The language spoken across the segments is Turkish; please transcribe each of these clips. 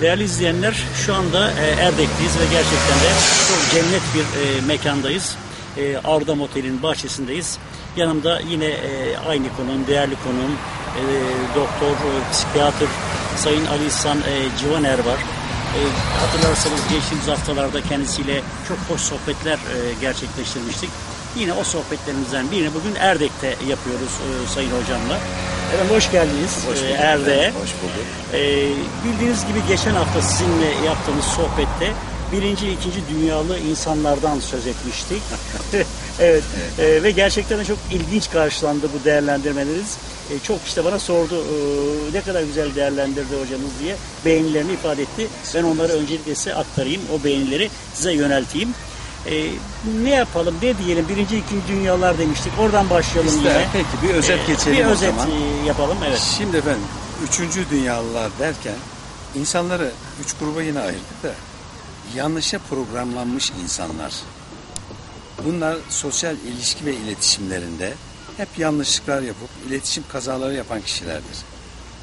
Değerli izleyenler şu anda e, Erdek'teyiz ve gerçekten de çok cennet bir e, mekandayız. E, Ardam Otel'in bahçesindeyiz. Yanımda yine aynı konum, değerli konum, e, doktor, psikiyatr Sayın Ali İhsan Civaner var. Hatırlarsanız geçtiğimiz haftalarda kendisiyle çok hoş sohbetler gerçekleştirmiştik. Yine o sohbetlerimizden birini bugün Erdek'te yapıyoruz e, Sayın Hocamla. Efendim hoş geldiniz Hoş e, bulduk. Erdek'e. Hoş bulduk. Ee, bildiğiniz gibi geçen hafta sizinle yaptığımız sohbette birinci, ikinci dünyalı insanlardan söz etmiştik. evet. Ee, ve gerçekten de çok ilginç karşılandı bu değerlendirmeleriniz. Ee, çok işte bana sordu ee, ne kadar güzel değerlendirdi hocamız diye beğenilerini ifade etti. Ben onları öncelikle size aktarayım. O beğenileri size yönelteyim. Ee, ne yapalım, ne diyelim? Birinci, ikinci dünyalar demiştik. Oradan başlayalım İster, yine. peki bir özet Ee, geçelim Bir o özet zaman. e, yapalım. Evet. Şimdi efendim üçüncü dünyalılar derken insanları üç gruba yine ayırdık da yanlışa programlanmış insanlar. Bunlar sosyal ilişki ve iletişimlerinde hep yanlışlıklar yapıp iletişim kazaları yapan kişilerdir.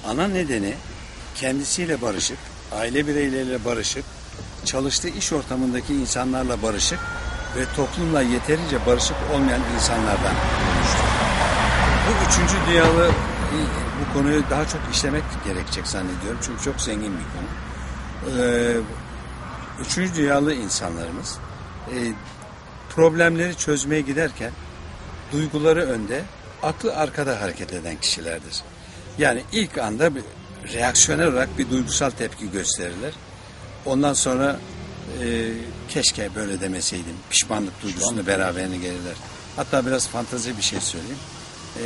Ana nedeni kendisiyle barışık, aile bireyleriyle barışık, çalıştığı iş ortamındaki insanlarla barışık ve toplumla yeterince barışık olmayan insanlardan oluştur. Bu üçüncü dünyalı e, bu konuyu daha çok işlemek gerekecek zannediyorum. Çünkü çok zengin bir konu. Ee, üçüncü dünyalı insanlarımız e, problemleri çözmeye giderken duyguları önde, aklı arkada hareket eden kişilerdir. Yani ilk anda bir reaksiyonel olarak bir duygusal tepki gösterirler. Ondan sonra e, keşke böyle demeseydim. Pişmanlık duygusunu beraberine gelirler. Hatta biraz fantazi bir şey söyleyeyim. E,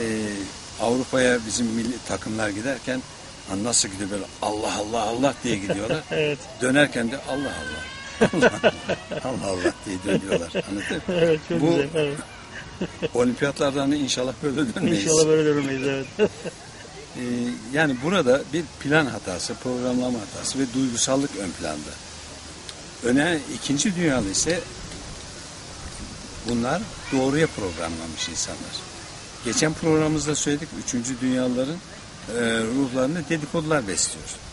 Avrupa'ya bizim milli takımlar giderken nasıl gidiyor böyle Allah Allah Allah diye gidiyorlar. Evet. Dönerken de Allah Allah. Allah Allah, Allah diye dönüyorlar. Anladın mı? Evet, çok Bu güzel. Evet. olimpiyatlardan da inşallah böyle dönmeyiz. İnşallah böyle dönmeyiz evet. Ee, yani burada bir plan hatası, programlama hatası ve duygusallık ön planda. Öne ikinci dünyalı ise bunlar doğruya programlanmış insanlar. Geçen programımızda söyledik üçüncü dünyaların e, ruhlarını dedikodular besliyor.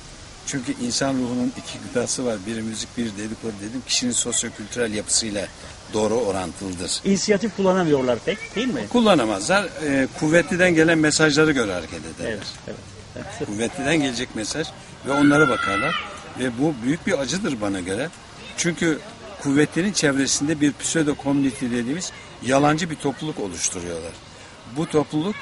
Çünkü insan ruhunun iki gıdası var. Biri müzik, biri dedikodu dedim. Kişinin sosyokültürel yapısıyla doğru orantılıdır. İnisiyatif kullanamıyorlar pek değil mi? Kullanamazlar. E, kuvvetliden gelen mesajları göre hareket ederler. Evet. evet. evet. kuvvetliden gelecek mesaj ve onlara bakarlar. Ve bu büyük bir acıdır bana göre. Çünkü kuvvetlinin çevresinde bir pseudo community dediğimiz yalancı bir topluluk oluşturuyorlar. Bu topluluk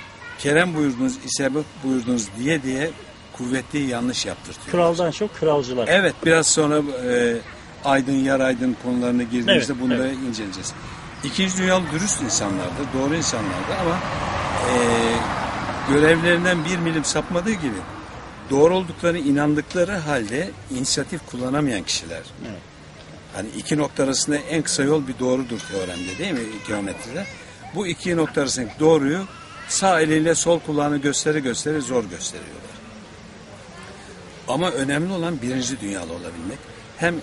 Kerem buyurdunuz, isabet buyurdunuz diye diye kuvvetliyi yanlış yaptırtıyor. Kraldan çok kralcılar. Evet biraz sonra e, aydın yer aydın konularına girdiğimizde Evet, bunları evet. inceleyeceğiz. İkinci dünyalı dürüst insanlardı, doğru insanlardı ama e, görevlerinden bir milim sapmadığı gibi doğru olduklarını inandıkları halde inisiyatif kullanamayan kişiler. Evet. Hani iki nokta arasında en kısa yol bir doğrudur teoremde değil mi geometride? Bu iki nokta arasındaki doğruyu sağ eliyle sol kulağını göstere göstere zor gösteriyorlar. Ama önemli olan birinci dünyalı olabilmek. Hem e,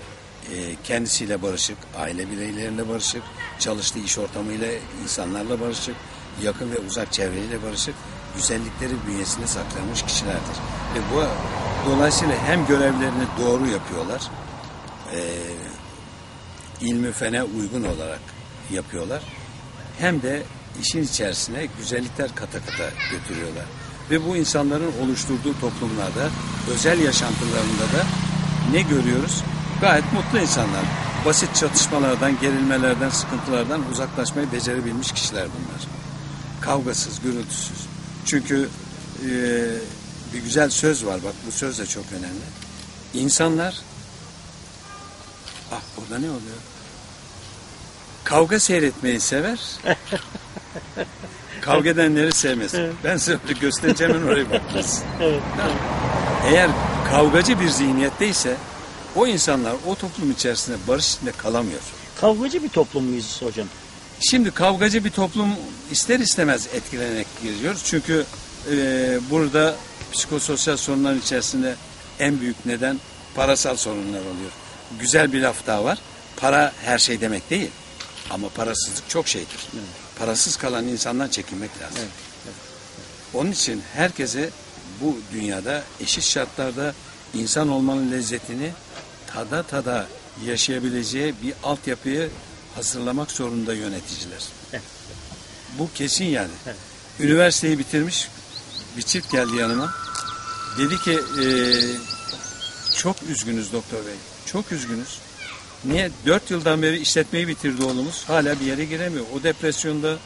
kendisiyle barışık, aile bireyleriyle barışık, çalıştığı iş ortamıyla, insanlarla barışık, yakın ve uzak çevreyle barışık, güzellikleri bünyesinde saklanmış kişilerdir. Ve bu dolayısıyla hem görevlerini doğru yapıyorlar, e, ilmi fene uygun olarak yapıyorlar, hem de işin içerisine güzellikler kata kata götürüyorlar. Ve bu insanların oluşturduğu toplumlarda, özel yaşantılarında da ne görüyoruz? Gayet mutlu insanlar. Basit çatışmalardan, gerilmelerden, sıkıntılardan uzaklaşmayı becerebilmiş kişiler bunlar. Kavgasız, gürültüsüz. Çünkü e, bir güzel söz var, bak bu söz de çok önemli. İnsanlar, ah burada ne oluyor? Kavga seyretmeyi sever, kavga edenleri sevmez. Ben size göstereceğim hemen oraya bakacağız. Evet. Eğer kavgacı bir zihniyetteyse o insanlar o toplum içerisinde barış içinde kalamıyor. Kavgacı bir toplum muyuz hocam? Şimdi kavgacı bir toplum ister istemez etkilenerek giriyoruz. Çünkü e, burada psikososyal sorunların içerisinde en büyük neden parasal sorunlar oluyor. Güzel bir laf daha var. Para her şey demek değil. Ama parasızlık çok şeydir. Parasız kalan insandan çekinmek lazım. Onun için herkese bu dünyada eşit şartlarda insan olmanın lezzetini tada tada yaşayabileceği bir altyapıyı hazırlamak zorunda yöneticiler. Evet. Bu kesin yani. Evet. Üniversiteyi bitirmiş bir çift geldi yanıma. Dedi ki eee, çok üzgünüz doktor bey. Çok üzgünüz. Niye? Dört yıldan beri işletmeyi bitirdi oğlumuz. Hala bir yere giremiyor. O depresyonda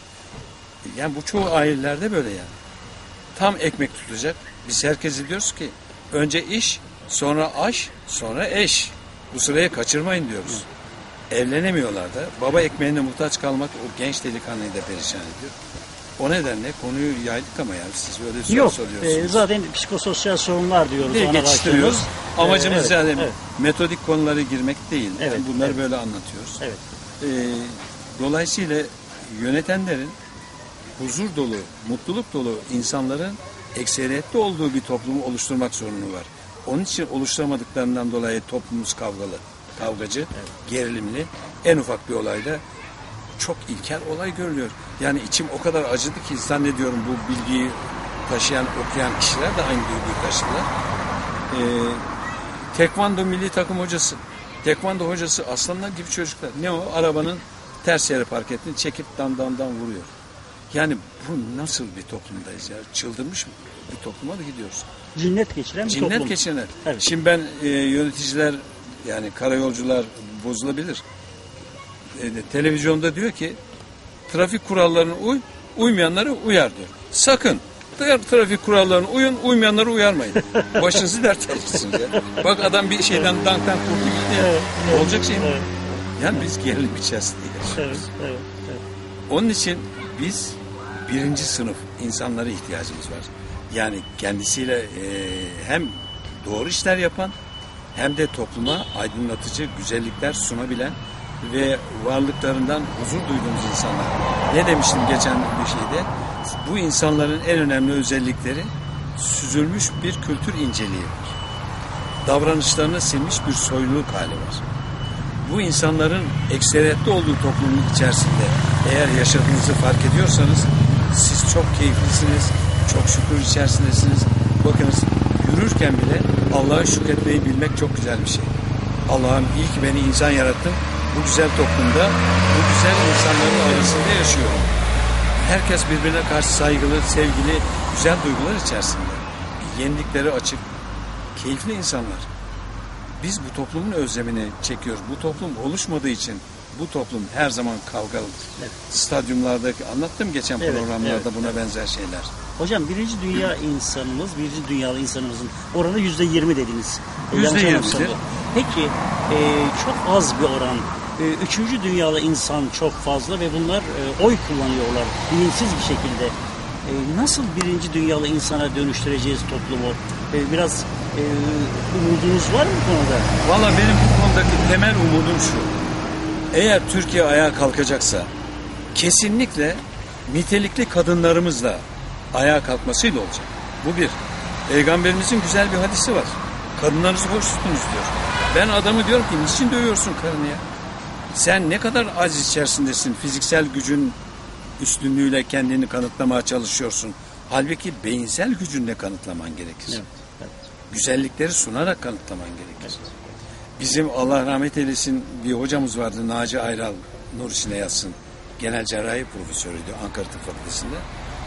yani bu çoğu ailelerde böyle yani. Tam ekmek tutacak. Biz herkes diyoruz ki önce iş, sonra aş, sonra eş. Bu sırayı kaçırmayın diyoruz. Evlenemiyorlar da. Baba ekmeğine muhtaç kalmak o genç delikanlıyı da perişan ediyor. O nedenle konuyu yaydık ama yani siz öyle soru Yok, soruyorsunuz. e, zaten psikososyal sorunlar diyoruz. diye geçiştiriyoruz. Amacımız E, evet, yani evet, metodik konulara girmek değil. Yani Evet, bunları evet. böyle anlatıyoruz. evet. Ee, dolayısıyla yönetenlerin huzur dolu, mutluluk dolu insanların ekseriyette olduğu bir toplumu oluşturmak sorunu var. Onun için oluşturamadıklarından dolayı toplumumuz kavgalı, kavgacı, gerilimli. En ufak bir olayda çok ilkel olay görülüyor. Yani içim o kadar acıdı ki zannediyorum bu bilgiyi taşıyan, okuyan kişiler de aynı duyguyu taşıdılar. Ee, tekvando milli takım hocası. Tekvando hocası aslanlar gibi çocuklar. Ne o? Arabanın ters yere park ettiğini çekip dan dan dan vuruyor. Yani bu nasıl bir toplumdayız ya? Çıldırmış mı? Bir topluma da gidiyoruz. Cinnet geçiren bir Cinnet toplum. geçenler. Evet. Şimdi ben e, yöneticiler yani karayolcular bozulabilir. E, televizyonda diyor ki trafik kurallarına uy, uymayanları uyar diyor. Sakın tra- trafik kurallarına uyun, uymayanları uyarmayın. Başınızı dert alırsınız ya. Bak adam bir şeyden danktan kurtu gitti ya. Evet, Olacak şey mi? evet. Yani biz gerilim içerisinde yaşıyoruz. Evet, evet, evet. Onun için biz birinci sınıf insanlara ihtiyacımız var. Yani kendisiyle e, hem doğru işler yapan hem de topluma aydınlatıcı güzellikler sunabilen ve varlıklarından huzur duyduğumuz insanlar. Ne demiştim geçen bir şeyde? Bu insanların en önemli özellikleri süzülmüş bir kültür inceliği var. Davranışlarını silmiş bir soyluluk hali var bu insanların ekseriyette olduğu toplumun içerisinde eğer yaşadığınızı fark ediyorsanız siz çok keyiflisiniz, çok şükür içerisindesiniz. Bakınız yürürken bile Allah'a şükretmeyi bilmek çok güzel bir şey. Allah'ım iyi ki beni insan yarattın. Bu güzel toplumda, bu güzel insanların arasında yaşıyorum. Herkes birbirine karşı saygılı, sevgili, güzel duygular içerisinde. Yenilikleri açık, keyifli insanlar. Biz bu toplumun özlemini çekiyoruz. Bu toplum oluşmadığı için bu toplum her zaman kavgalıdır. Evet. Stadyumlardaki anlattım geçen Evet, programlarda evet, buna evet. benzer şeyler. Hocam birinci dünya insanımız, birinci dünyalı insanımızın oranı yüzde yirmi dediniz. E, Yüzde yirmidir. Peki e, çok az bir oran. E, üçüncü dünyalı insan çok fazla ve bunlar e, oy kullanıyorlar bilinçsiz bir şekilde. E, nasıl birinci dünyalı insana dönüştüreceğiz toplumu? E, biraz umudunuz var mı bu konuda? Valla benim bu konudaki temel umudum şu. Eğer Türkiye ayağa kalkacaksa kesinlikle nitelikli kadınlarımızla ayağa kalkmasıyla olacak. Bu bir. Peygamberimizin güzel bir hadisi var. Kadınlarınızı hoş tutunuz diyor. Ben adamı diyorum ki niçin dövüyorsun karını ya? Sen ne kadar aciz içerisindesin. Fiziksel gücün üstünlüğüyle kendini kanıtlamaya çalışıyorsun. Halbuki beyinsel gücünle kanıtlaman gerekir. Evet, evet. Güzellikleri sunarak kanıtlaman gerekir. Bizim Allah rahmet eylesin bir hocamız vardı Naci Ayral nur içine yatsın. Genel cerrahi profesörüydü Ankara Tıp Fakültesi'nde.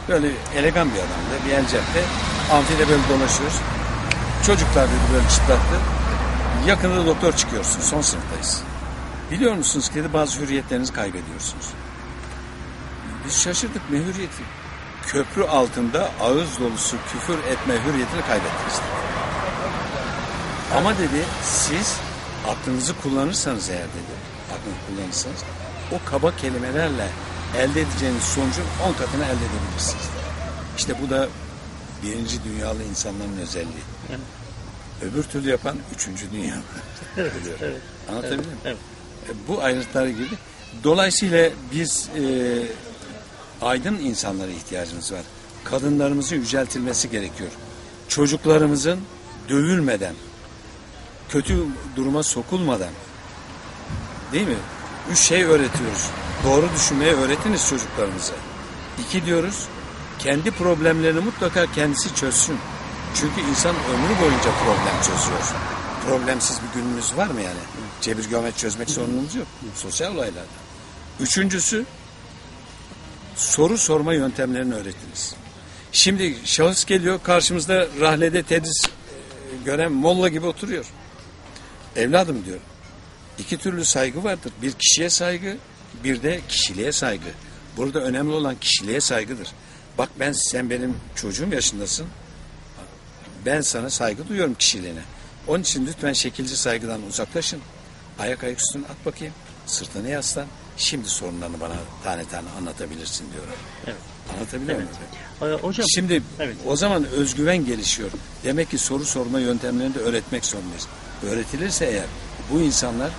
Böyle elegan bir adamdı. Bir el cepte. Amfide böyle dolaşıyoruz. Çocuklar dedi böyle çıplaktı. Yakında doktor çıkıyorsun. Son sınıftayız. Biliyor musunuz ki dedi, bazı hürriyetlerinizi kaybediyorsunuz. Biz şaşırdık ne hürriyeti? Köprü altında ağız dolusu küfür etme hürriyetini kaybettiniz. Ama dedi siz aklınızı kullanırsanız eğer dedi, aklınızı kullanırsanız o kaba kelimelerle elde edeceğiniz sonucun 10 katını elde edebilirsiniz. dedi. İşte bu da birinci dünyalı insanların özelliği. Evet. Öbür türlü yapan üçüncü dünya. Evet, evet, Anlatabildim mi? evet. Bu ayrıntılara girdi. Dolayısıyla biz e, aydın insanlara ihtiyacımız var. Kadınlarımızın yüceltilmesi gerekiyor. Çocuklarımızın dövülmeden, kötü duruma sokulmadan, değil mi? Üç şey öğretiyoruz. Doğru düşünmeyi öğretiniz çocuklarımıza. İki diyoruz, kendi problemlerini mutlaka kendisi çözsün. Çünkü insan ömrü boyunca problem çözüyor. Problemsiz bir günümüz var mı yani? Cebir geometri çözmek sorunumuz yok. Sosyal olaylarda. Üçüncüsü soru sorma yöntemlerini öğretiniz. Şimdi şahıs geliyor karşımızda rahlede tedris e, gören molla gibi oturuyor. Evladım diyor. İki türlü saygı vardır. Bir kişiye saygı, bir de kişiliğe saygı. Burada önemli olan kişiliğe saygıdır. Bak ben sen benim çocuğum yaşındasın. Ben sana saygı duyuyorum kişiliğine. Onun için lütfen şekilci saygıdan uzaklaşın. Ayak ayak üstüne at bakayım. Sırtını yaslan. Şimdi sorunlarını bana tane tane anlatabilirsin diyorum. Evet. Anlatabiliyor Evet. muyum? Ee, hocam Şimdi Evet. o zaman özgüven gelişiyor. Demek ki soru sorma yöntemlerini de öğretmek zorundayız. Öğretilirse eğer bu insanlar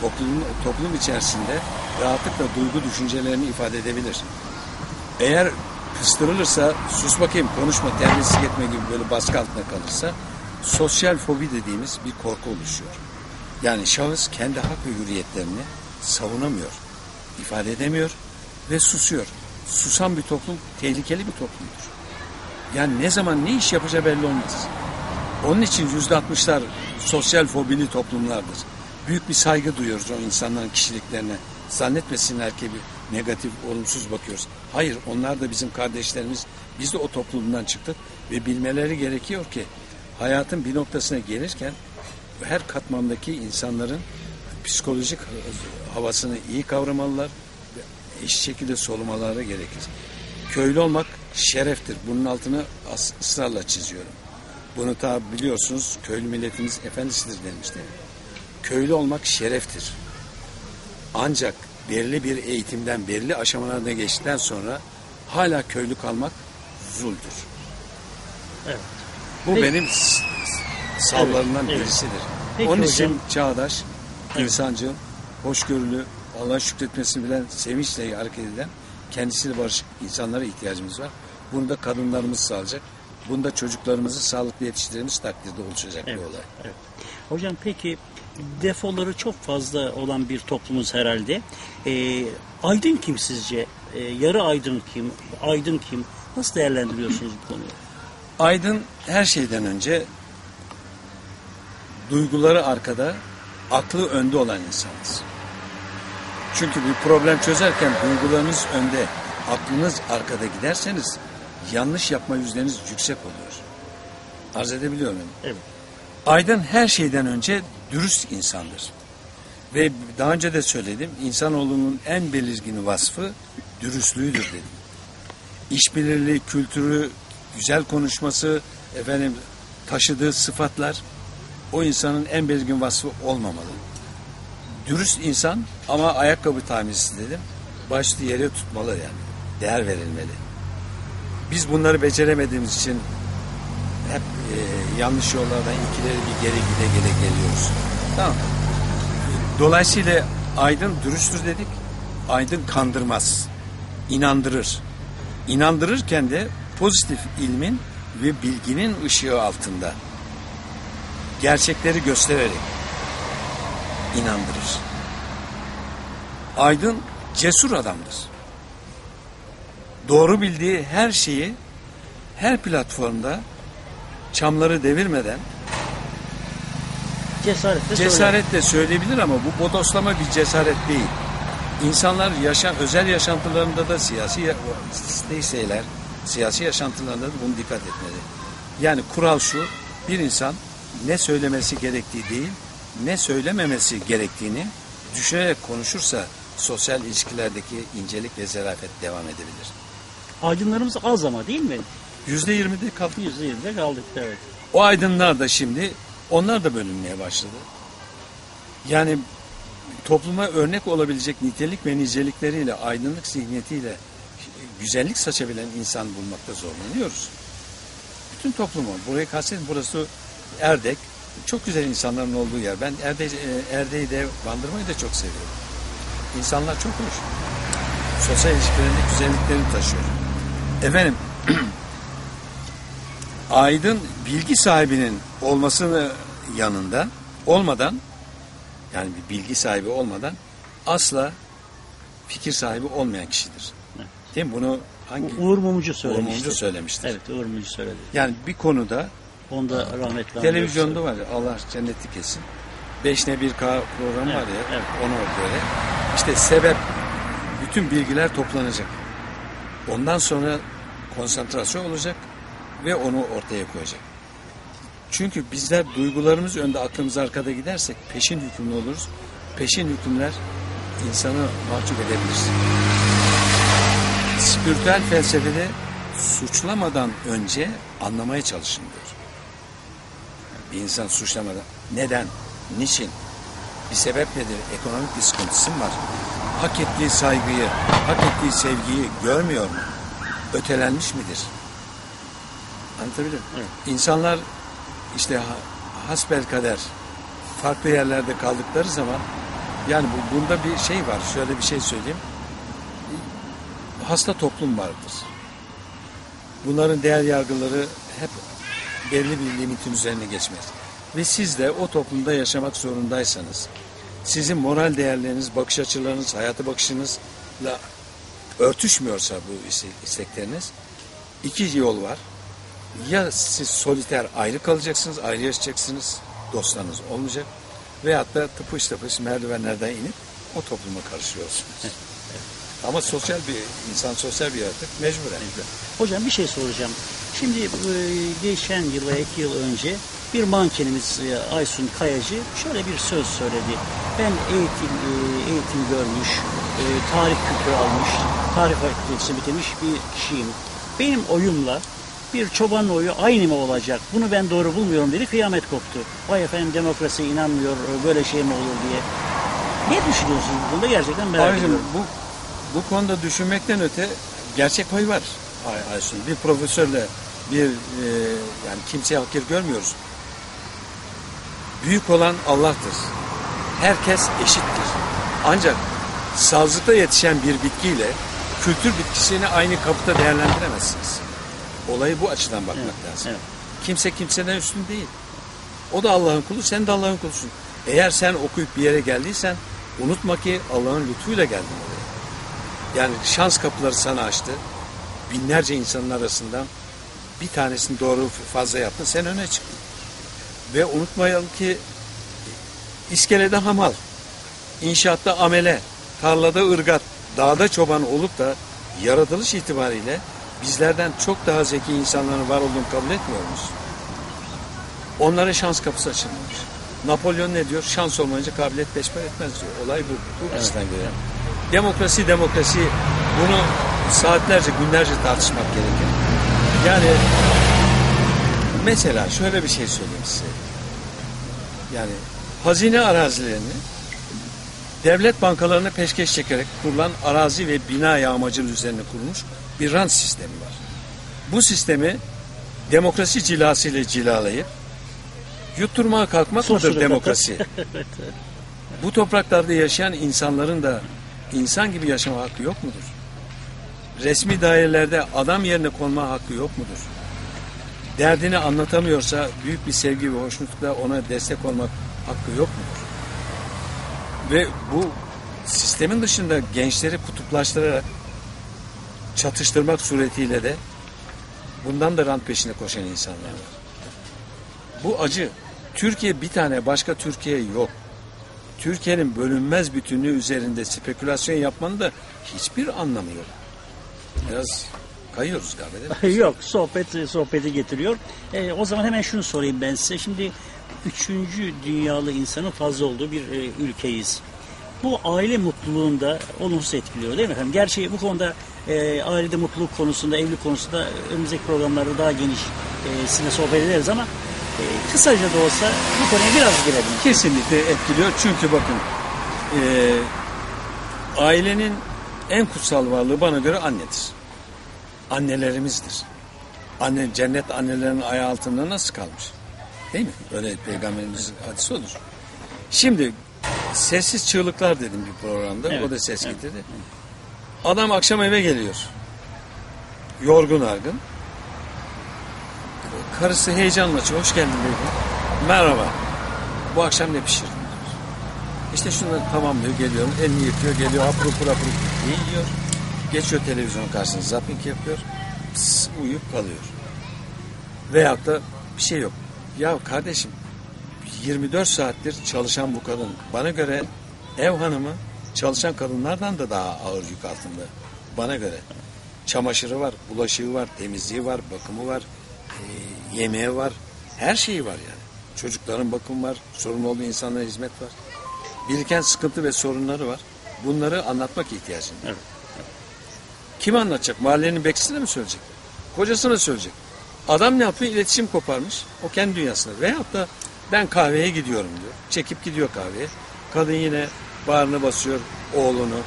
toplum, toplum içerisinde rahatlıkla duygu düşüncelerini ifade edebilir. Eğer kıstırılırsa sus bakayım konuşma terbiyesizlik etme gibi böyle baskı altında kalırsa sosyal fobi dediğimiz bir korku oluşuyor. Yani şahıs kendi hak ve hürriyetlerini savunamıyor, ifade edemiyor ve susuyor. Susan bir toplum tehlikeli bir toplumdur. Yani ne zaman ne iş yapacağı belli olmaz. Onun için yüzde altmışlar sosyal fobili toplumlardır. Büyük bir saygı duyuyoruz o insanların kişiliklerine. Zannetmesinler ki bir negatif, olumsuz bakıyoruz. Hayır, onlar da bizim kardeşlerimiz. Biz de o toplumdan çıktık ve bilmeleri gerekiyor ki hayatın bir noktasına gelirken her katmandaki insanların psikolojik havasını iyi kavramalılar ve eşit şekilde solumaları gerekir. Köylü olmak şereftir. Bunun altını ısrarla çiziyorum. Bunu ta biliyorsunuz köylü milletimiz efendisidir demişti. Köylü olmak şereftir. Ancak belirli bir eğitimden belirli aşamalarına geçtikten sonra hala köylü kalmak zuldür. Evet. Bu Peki. benim s- savlarımdan Evet, evet. birisidir. Peki Onun hocam. için çağdaş, insancıl, hoşgörülü, Allah'a şükretmesini bilen, sevinçle hareket eden, kendisiyle barışık insanlara ihtiyacımız var. Bunu da kadınlarımız sağlayacak. Bunda çocuklarımızı sağlıklı yetiştirdiğimiz takdirde oluşacak Evet, bir olay. evet. Hocam peki defoları çok fazla olan bir toplumuz herhalde. Ee, aydın kim sizce? Ee, yarı aydın kim? Aydın kim? Nasıl değerlendiriyorsunuz bu konuyu? Aydın her şeyden önce duyguları arkada, aklı önde olan insanız. Çünkü bir problem çözerken duygularınız önde, aklınız arkada giderseniz yanlış yapma yüzdeniz yüksek oluyor. Arz edebiliyor muyum? Evet. Aydın her şeyden önce dürüst insandır. Ve daha önce de söyledim, insanoğlunun en belirgin vasfı dürüstlüğüdür dedim. İşbirliği, kültürü, güzel konuşması, efendim taşıdığı sıfatlar o insanın en belirgin vasfı olmamalı. Dürüst insan ama ayakkabı tamircisi dedim. Başlı yere tutmalı yani. Değer verilmeli. Biz bunları beceremediğimiz için hep e, yanlış yollardan ikileri bir geri gide gele geliyoruz. Tamam. Dolayısıyla aydın dürüsttür dedik. Aydın kandırmaz. İnandırır. İnandırırken de pozitif ilmin ve bilginin ışığı altında gerçekleri göstererek inandırır. Aydın cesur adamdır. Doğru bildiği her şeyi her platformda çamları devirmeden Cesaretle cesaretle söyleyebilir ama bu bodoslama bir cesaret değil. İnsanlar yaşa, özel yaşantılarında da siyasi ya- neyseler, siyasi yaşantılarında da bunu dikkat etmeli. Yani kural şu, bir insan ne söylemesi gerektiği değil, ne söylememesi gerektiğini düşünerek konuşursa sosyal ilişkilerdeki incelik ve zarafet devam edebilir. Aydınlarımız az ama değil mi? Yüzde yirmide kaldı. Yüzde yirmide kaldık evet. O aydınlar da şimdi onlar da bölünmeye başladı. Yani topluma örnek olabilecek nitelik ve nicelikleriyle, aydınlık zihniyetiyle güzellik saçabilen insan bulmakta zorlanıyoruz. Bütün toplumu, burayı kastettim burası Erdek, çok güzel insanların olduğu yer. Ben Erde, e, Erdeği de, Bandırma'yı da çok seviyorum. İnsanlar çok hoş. Sosyal ilişkilerinde güzelliklerini taşıyor. Efendim, aydın bilgi sahibinin olmasının yanında olmadan yani bir bilgi sahibi olmadan asla fikir sahibi olmayan kişidir. Değil mi? Bunu hangi Uğur Mumcu Uğur söylemişti. Mumcu söylemiştir. Evet Uğur Mumcu söyledi. Yani bir konuda Onda rahmetli Televizyonda var ya Allah cenneti kesin. Beş ne bir K programı Evet, var ya evet. onu böyle. İşte sebep bütün bilgiler toplanacak. Ondan sonra konsantrasyon olacak ve onu ortaya koyacak. Çünkü bizler duygularımız önde aklımız arkada gidersek peşin hükümlü oluruz. Peşin hükümler insanı mahcup edebilir. Spiritüel felsefede suçlamadan önce anlamaya çalışın diyor. Bir insan suçlamadan neden, niçin, bir sebep nedir, ekonomik bir sıkıntısı mı var? Hak ettiği saygıyı, hak ettiği sevgiyi görmüyor mu? Ötelenmiş midir? Anlatabiliyor muyum? Evet. İnsanlar işte ha- hasbelkader farklı yerlerde kaldıkları zaman yani bu, bunda bir şey var. Şöyle bir şey söyleyeyim. Hasta toplum vardır. Bunların değer yargıları hep belli bir limitin üzerine geçmez. Ve siz de o toplumda yaşamak zorundaysanız, sizin moral değerleriniz, bakış açılarınız, hayata bakışınızla örtüşmüyorsa bu iste- istekleriniz, iki yol var. Ya siz soliter ayrı kalacaksınız, ayrı yaşayacaksınız, dostlarınız olmayacak. Veyahut da tıpış tıpış merdivenlerden inip o topluma karışıyorsunuz. Ama sosyal bir insan sosyal bir yaratık mecburen. Hocam bir şey soracağım. Şimdi e, geçen yıl veya iki yıl önce bir mankenimiz e, Aysun Kayacı şöyle bir söz söyledi. Ben eğitim e, eğitim görmüş, e, tarih kültürü almış, tarih fakültesini bitirmiş bir kişiyim. Benim oyumla bir çoban oyu aynı mı olacak? Bunu ben doğru bulmuyorum dedi. Kıyamet koptu. Vay efendim demokrasiye inanmıyor, böyle şey mi olur diye. Ne düşünüyorsunuz bu konuda gerçekten merak Ayrıca ediyorum. bu, bu konuda düşünmekten öte gerçek pay var Ay, Aysun. Bir profesörle bir e, yani kimseye hakir görmüyoruz. Büyük olan Allah'tır. Herkes eşittir. Ancak sazlıkta yetişen bir bitkiyle kültür bitkisini aynı kapıda değerlendiremezsiniz. Olayı bu açıdan bakmak Evet, lazım. evet. Kimse kimseden üstün değil. O da Allah'ın kulu, sen de Allah'ın kulusun. Eğer sen okuyup bir yere geldiysen unutma ki Allah'ın lütfuyla geldin oraya. Yani şans kapıları sana açtı. Binlerce insanın arasından bir tanesini doğru fazla yaptın, sen öne çıktın. Ve unutmayalım ki iskelede hamal, inşaatta amele, tarlada ırgat, dağda çoban olup da yaratılış itibariyle bizlerden çok daha zeki insanların var olduğunu kabul etmiyor musun? Onlara şans kapısı açılmamış. Napolyon ne diyor? Şans olmayınca kabiliyet beşper etmez diyor. Olay bu. Bu açıdan göre. Demokrasi demokrasi bunu saatlerce günlerce tartışmak gerekir. Yani mesela şöyle bir şey söyleyeyim size. Yani hazine arazilerini devlet bankalarına peşkeş çekerek kurulan arazi ve bina yağmacılığı üzerine kurulmuş bir rant sistemi var. Bu sistemi demokrasi cilasıyla cilalayıp yutturmaya kalkmak mıdır Sosyal demokrasi? Bu topraklarda yaşayan insanların da insan gibi yaşama hakkı yok mudur? Resmi dairelerde adam yerine konma hakkı yok mudur? Derdini anlatamıyorsa büyük bir sevgi ve hoşnutlukla ona destek olmak hakkı yok mudur? Ve bu sistemin dışında gençleri kutuplaştırarak çatıştırmak suretiyle de bundan da rant peşine koşan insanlar var. Bu acı. Türkiye bir tane başka Türkiye yok. Türkiye'nin bölünmez bütünlüğü üzerinde spekülasyon yapmanın da hiçbir anlamı yok. Biraz kayıyoruz galiba? Yok sohbet sohbeti getiriyor. Ee, o zaman hemen şunu sorayım ben size. Şimdi üçüncü dünyalı insanın fazla olduğu bir e, ülkeyiz. Bu aile mutluluğunda olumsuz etkiliyor değil mi efendim? Gerçi bu konuda e, ailede mutluluk konusunda, evlilik konusunda önümüzdeki programlarda daha geniş e, sizinle sohbet ederiz ama e, kısaca da olsa bu konuya biraz girelim. Kesinlikle etkiliyor. Çünkü bakın e, ailenin en kutsal varlığı bana göre annedir. Annelerimizdir. Anne, cennet annelerin ayağı altında nasıl kalmış? Değil mi? Böyle peygamberimiz hadisi olur. Şimdi sessiz çığlıklar dedim bir programda. Evet, O da ses evet. getirdi. Adam akşam eve geliyor. Yorgun argın. Karısı heyecanla. Hoş geldin dedi. Merhaba. Bu akşam ne pişirdin? diyor. İşte şunları tamamlıyor. Geliyorum. Elini yıkıyor. Geliyor. Hapur hapur hapur yiyor. Geçiyor televizyon karşısına. Zapping yapıyor. Pıs, uyuyup kalıyor. Veyahut da bir şey yok. Ya kardeşim 24 saattir çalışan bu kadın. Bana göre ev hanımı çalışan kadınlardan da daha ağır yük altında. Bana göre. Çamaşırı var, bulaşığı var, temizliği var, bakımı var, e, yemeği var. Her şeyi var yani. Çocukların bakımı var, sorun olduğu insanlara hizmet var. Biriken sıkıntı ve sorunları var. Bunları anlatmak ihtiyacında. Evet. Kim anlatacak? Mahallenin bekçisine mi söyleyecek? Kocasına söyleyecek. Adam ne yapıyor? İletişim koparmış. O kendi dünyasında. Veyahut da ben kahveye gidiyorum diyor. Çekip gidiyor kahveye. Kadın yine bağrına basıyor oğlunu,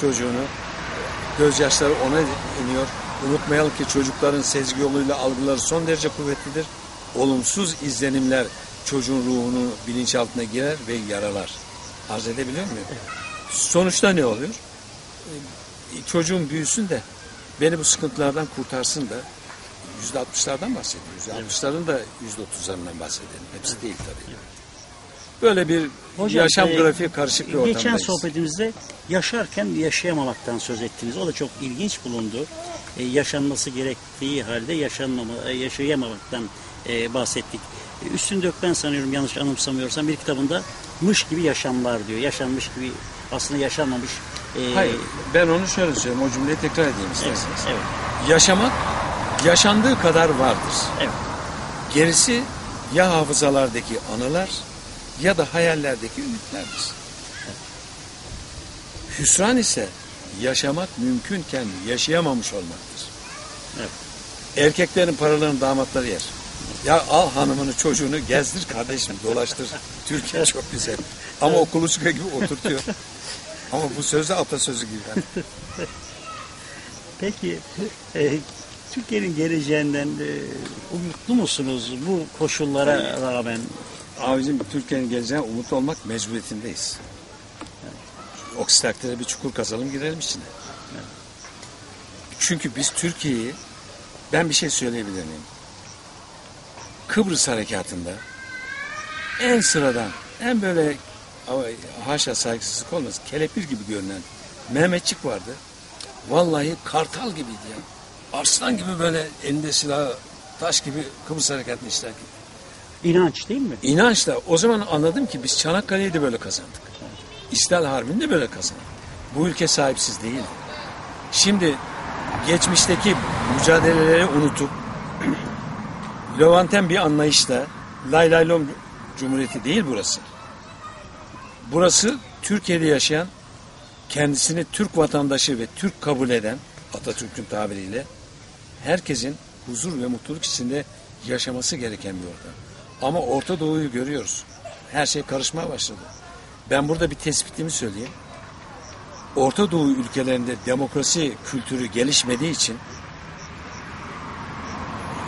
çocuğunu. Gözyaşları ona iniyor. Unutmayalım ki çocukların sezgi yoluyla algıları son derece kuvvetlidir. Olumsuz izlenimler çocuğun ruhunu bilinçaltına girer ve yaralar. Arz edebiliyor muyum? Sonuçta ne oluyor? çocuğum büyüsün de beni bu sıkıntılardan kurtarsın da yüzde altmışlardan bahsediyoruz. Yüzde altmışların da yüzde otuzlarından bahsedelim. Hepsi değil tabii. Böyle bir Hocam, yaşam e, grafiği karışık bir ortamdayız. Geçen sohbetimizde yaşarken yaşayamamaktan söz ettiniz. O da çok ilginç bulundu. E, yaşanması gerektiği halde yaşanmama, e, yaşayamamaktan e, bahsettik. E, Üstün Dökben sanıyorum yanlış anımsamıyorsam bir kitabında mış gibi yaşamlar diyor. Yaşanmış gibi aslında yaşanmamış. e, Hayır ben onu şöyle söyleyeyim o cümleyi tekrar edeyim Evet, isterseniz. evet, Yaşamak yaşandığı kadar vardır. evet. Gerisi ya hafızalardaki anılar ya da hayallerdeki ümitlerdir. Hüsran ise yaşamak mümkünken yaşayamamış olmaktır. Evet. Erkeklerin paralarını damatları yer. Ya al hanımını çocuğunu gezdir kardeşim dolaştır. Türkiye çok güzel. Ama o kuluçka gibi oturtuyor. Ama bu söz de atasözü gibi. Yani. Peki e, Türkiye'nin geleceğinden e, umutlu musunuz bu koşullara rağmen? Abicim Türkiye'nin geleceğine umutlu olmak mecburiyetindeyiz. Aksi takdirde bir çukur kazalım girelim içine. Çünkü biz Türkiye'yi ben bir şey söyleyebilir miyim? Kıbrıs harekatında en sıradan, en böyle haşa saygısızlık olmaz, kelepir gibi görünen Mehmetçik vardı. Vallahi kartal gibiydi ya. Arslan gibi böyle elinde silahı taş gibi Kıbrıs harekatını işlerken. İnanç değil mi? İnançla o zaman anladım ki biz Çanakkale'yi de böyle kazandık. İstiklal Harbi'ni de böyle kazandık. Bu ülke sahipsiz değil. Şimdi geçmişteki mücadeleleri unutup Levanten bir anlayışla lay lay lom cumhuriyeti değil burası. Burası Türkiye'de yaşayan kendisini Türk vatandaşı ve Türk kabul eden Atatürk'ün tabiriyle herkesin huzur ve mutluluk içinde yaşaması gereken bir ortam. Ama Orta Doğu'yu görüyoruz. Her şey karışmaya başladı. Ben burada bir tespitimi söyleyeyim. Orta Doğu ülkelerinde demokrasi kültürü gelişmediği için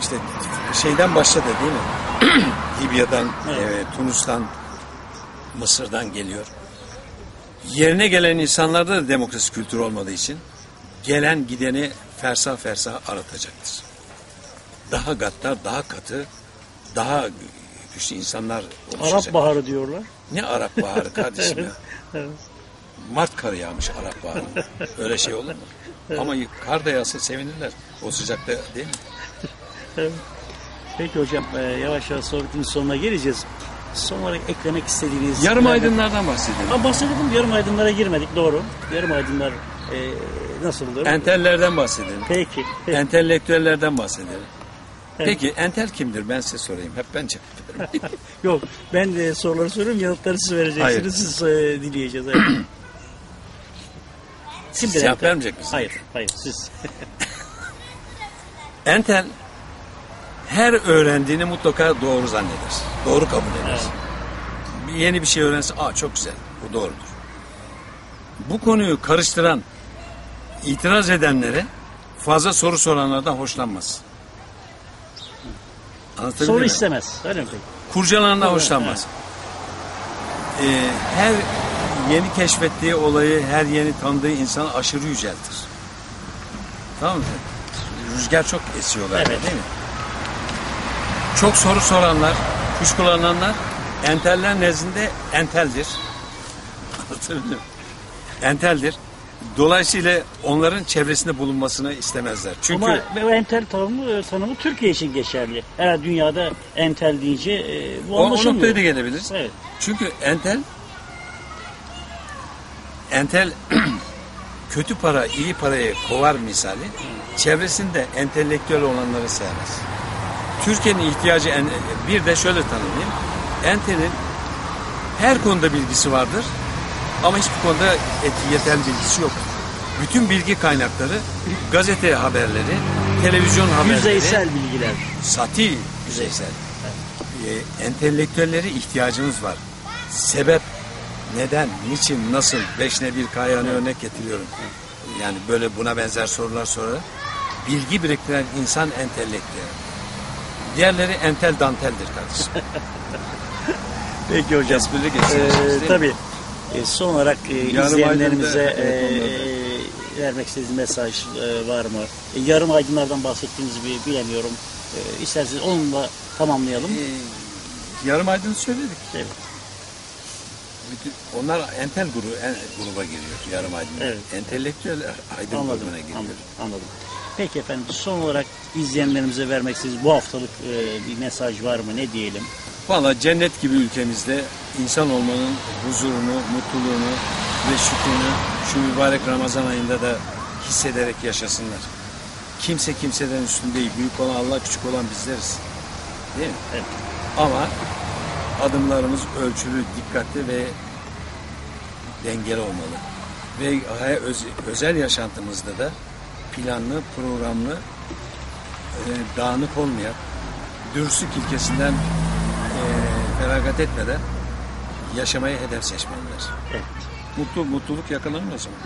işte şeyden başladı değil mi? Libya'dan, Evet. e, Tunus'tan, Mısır'dan geliyor. Yerine gelen insanlarda da demokrasi kültürü olmadığı için gelen gideni fersah fersah aratacaktır. Daha gaddar, daha katı, daha güçlü insanlar oluşacak. Arap Baharı diyorlar. Ne Arap Baharı kardeşim ya? Evet. Mart karı yağmış Arap Baharı. Öyle şey olur mu? Ama kar da yağsa sevinirler. O sıcakta değil mi? Peki hocam e, yavaş yavaş sohbetin sonuna geleceğiz. Son olarak eklemek istediğiniz... Yarım aydınlardan bahsedelim. Ama bahsedelim yarım aydınlara girmedik doğru. Yarım aydınlar e, nasıl olur? Entellerden bahsedelim. Peki. Entelektüellerden bahsedelim. Evet. Peki entel kimdir? Ben size sorayım. Hep ben cevap. Yok ben de soruları soruyorum yanıtları siz vereceksiniz. Hayır. Siz e, dinleyeceğiz. Evet. Kimdir Cevap entel? vermeyecek misiniz? Hayır, hayır siz. Entel her öğrendiğini mutlaka doğru zanneder. Doğru kabul eder. Evet. Bir Yeni bir şey öğrense, aa çok güzel, bu doğrudur. Bu konuyu karıştıran, itiraz edenlere fazla soru soranlardan hoşlanmaz. Anlatabildim Soru mi? istemez. Öyle mi peki? Kurcalanandan hoşlanmaz. Ee, her yeni keşfettiği olayı, her yeni tanıdığı insanı aşırı yüceltir. Tamam mı? Rüzgar çok esiyor galiba Evet. değil mi? Çok soru soranlar, kuşkulananlar enteller nezdinde enteldir. Anlatabildim mi? Enteldir. Dolayısıyla onların çevresinde bulunmasını istemezler. Çünkü Ama bu entel tanımı, e, tanımı Türkiye için geçerli. Eğer dünyada entel deyince e, bu o, o anlaşılmıyor. noktaya da gelebiliriz. Evet. Çünkü entel entel kötü para iyi parayı kovar misali çevresinde entelektüel olanları sevmez. Türkiye'nin ihtiyacı en- bir de şöyle tanımlayayım. Entelin her konuda bilgisi vardır ama hiçbir konuda et- yeterli bilgisi yok. Bütün bilgi kaynakları gazete haberleri, televizyon haberleri, Yüzeysel bilgiler. sati yüzeysel. Ee, entelektüellere ihtiyacımız var. Sebep, neden, niçin, nasıl, beşne bir kayanı örnek getiriyorum. Yani böyle buna benzer sorular sorarak bilgi biriktiren insan entelektüel. Diğerleri entel danteldir kardeşim. Peki hocam. Esprili geçiyorsunuz, değil mi? tabii. E, son olarak e, Yarım izleyenlerimize evet, e, vermek istediğiniz mesaj e, var mı? E, yarım aydınlardan bahsettiğiniz bir bilemiyorum. E, isterseniz onunla tamamlayalım. Ee, yarım aydın söyledik. Evet. Bütün, onlar entel grubu, en, gruba giriyor yarım aydın. Evet. Entelektüel aydın Anladım, grubuna giriyor. anladım, anladım. Peki efendim son olarak izleyenlerimize vermek istediğiniz bu haftalık e, bir mesaj var mı? Ne diyelim? Valla cennet gibi ülkemizde insan olmanın huzurunu, mutluluğunu ve şükrünü şu mübarek Ramazan ayında da hissederek yaşasınlar. Kimse kimseden üstün değil. Büyük olan Allah, küçük olan bizleriz. Değil mi? Evet. Ama adımlarımız ölçülü, dikkatli ve dengeli olmalı. Ve öz- özel yaşantımızda da planlı, programlı, e, dağınık olmayan, dürüstlük ilkesinden feragat etmeden yaşamaya hedef seçmeliler. Evet. Mutlu, mutluluk yakalanır o zaman.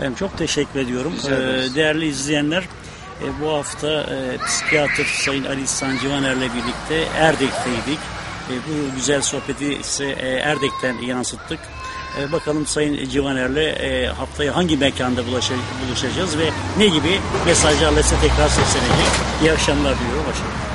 Ben çok teşekkür ediyorum. Ee, değerli izleyenler, e, bu hafta e, psikiyatr Sayın Ali İhsan Civaner'le birlikte Erdek'teydik. E, bu güzel sohbeti ise e, Erdek'ten yansıttık. E, bakalım Sayın Civaner'le e, haftaya hangi mekanda bulaşa- buluşacağız ve ne gibi mesajlarla size tekrar seslenecek. İyi akşamlar diliyorum. Hoşçakalın.